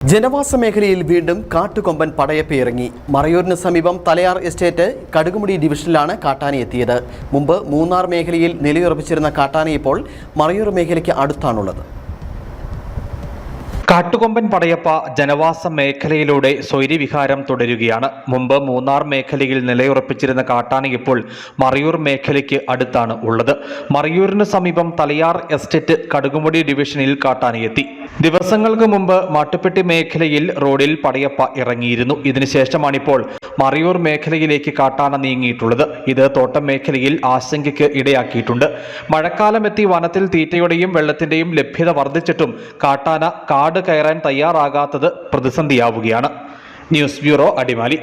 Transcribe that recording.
ജനവാസ മേഖലയിൽ വീണ്ടും കാട്ടുകൊമ്പൻ പടയപ്പ് ഇറങ്ങി. മറയൂരിന് സമീപം തലയാർ എസ്റ്റേറ്റ് കടുകുമുടി ഡിവിഷനിലാണ് കാട്ടാന എത്തിയത്. മുമ്പ് മൂന്നാർ മേഖലയിൽ നിലയുറപ്പിച്ചിരുന്ന കാട്ടാന ഇപ്പോൾ മറയൂർ മേഖലയ്ക്ക് അടുത്താണുള്ളത്. കാട്ടുകൊമ്പൻ പടയപ്പ ജനവാസ മേഖലയിലൂടെ സ്വൈര്യവിഹാരം തുടരുകയാണ്. മുമ്പ് മൂന്നാർ മേഖലയിൽ നിലയുറപ്പിച്ചിരുന്ന കാട്ടാന ഇപ്പോൾ മറയൂർ മേഖലയ്ക്ക് അടുത്താണ് ഉള്ളത്. മറയൂരിന് സമീപം തലയാർ എസ്റ്റേറ്റ് കടുകുമുടി ഡിവിഷനിൽ കാട്ടാനയെത്തി ദിവസങ്ങൾക്ക് മുമ്പ് മാട്ടുപ്പെട്ടി മേഖലയിൽ റോഡിൽ പടയപ്പ ഇറങ്ങിയിരുന്നു. ഇതിനുശേഷമാണിപ്പോൾ മറയൂർ മേഖലയിലേക്ക് കാട്ടാന നീങ്ങിയിട്ടുള്ളത്. ഇത് തോട്ടം മേഖലയിൽ ആശങ്കയ്ക്ക് ഇടയാക്കിയിട്ടുണ്ട്. മഴക്കാലമെത്തി വനത്തിൽ തീറ്റയുടെയും വെള്ളത്തിന്റെയും ലഭ്യത വർദ്ധിച്ചിട്ടും കാട്ടാന കാട് കയറാൻ തയ്യാറാകാത്തത് പ്രതിസന്ധിയാവുകയാണ്. News bureau Adimali.